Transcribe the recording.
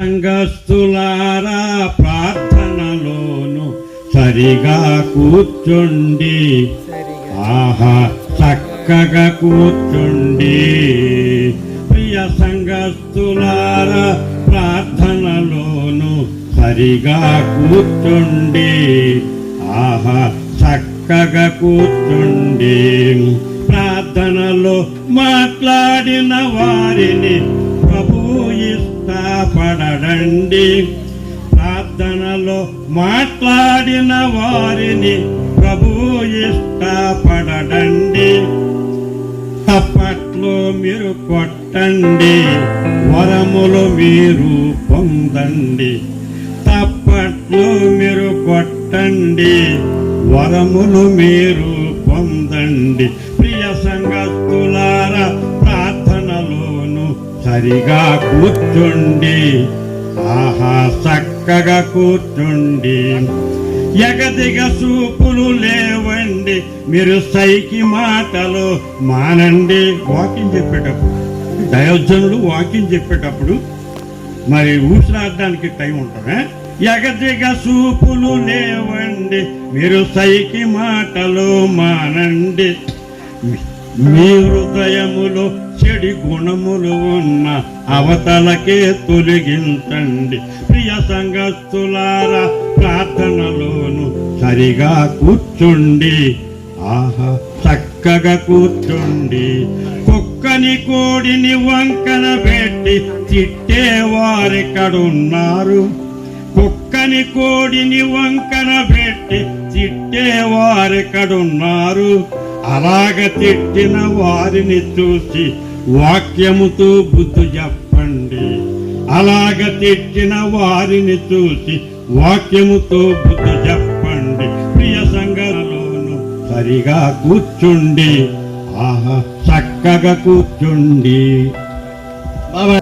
సంగస్తులారా ప్రార్థనలోను సరిగా కూర్చుండి. ఆహా చక్కగా కూర్చుండి. ప్రియ సంగస్తులారా ప్రార్థనలోను సరిగా కూర్చుండి. ఆహా చక్కగా కూర్చుండి. ప్రార్థనలో మాట్లాడిన వారిని నుండి ప్రార్థనలో మాట్లాడిన వారిని ప్రభు ఇష్టపడడండి. తప్పట్లు మీరు కొట్టండి. వరములు మీరు పొందండి. తప్పట్లో మీరు కొట్టండి. వరములు మీరు పొందండి. ప్రియ సంగతులారా ప్రార్థనలోను సరిగా కూర్చుండి. ఆహా చక్కగా కూర్చుండి. ఎగదిగ సూపులు లేవండి. మీరు సైకి మాటలు మానండి. వాకింగ్ చెప్పేటప్పుడు దయోజనులు వాకింగ్ చెప్పేటప్పుడు మరి ఊసిరాడడానికి టైం ఉంటుందా? ఎగదిగ సూపులు లేవండి. మీరు సైకి మాటలు మానండి. మీ హృదయములో చెడి గుణములు ఉన్న అవతలకే తొలగించండి. ప్రియ సంగస్తులారా ప్రార్థనలోను సరిగా కూర్చుండి. ఆహా చక్కగా కూర్చుండి. కుక్కని కోడిని వంకన పెట్టి తిట్టేవారెక్కడున్నారు? కుక్కని కోడిని వంకన పెట్టి తిట్టేవారెక్కడున్నారు? అలాగ తిట్టిన వారిని చూసి వాక్యముతో బుద్ధి చెప్పండి. అలాగ తిట్టిన వారిని చూసి వాక్యముతో బుద్ధి చెప్పండి. ప్రియ సంఘాలలోను సరిగా కూర్చుండి. ఆహా చక్కగా కూర్చుండి. బాబా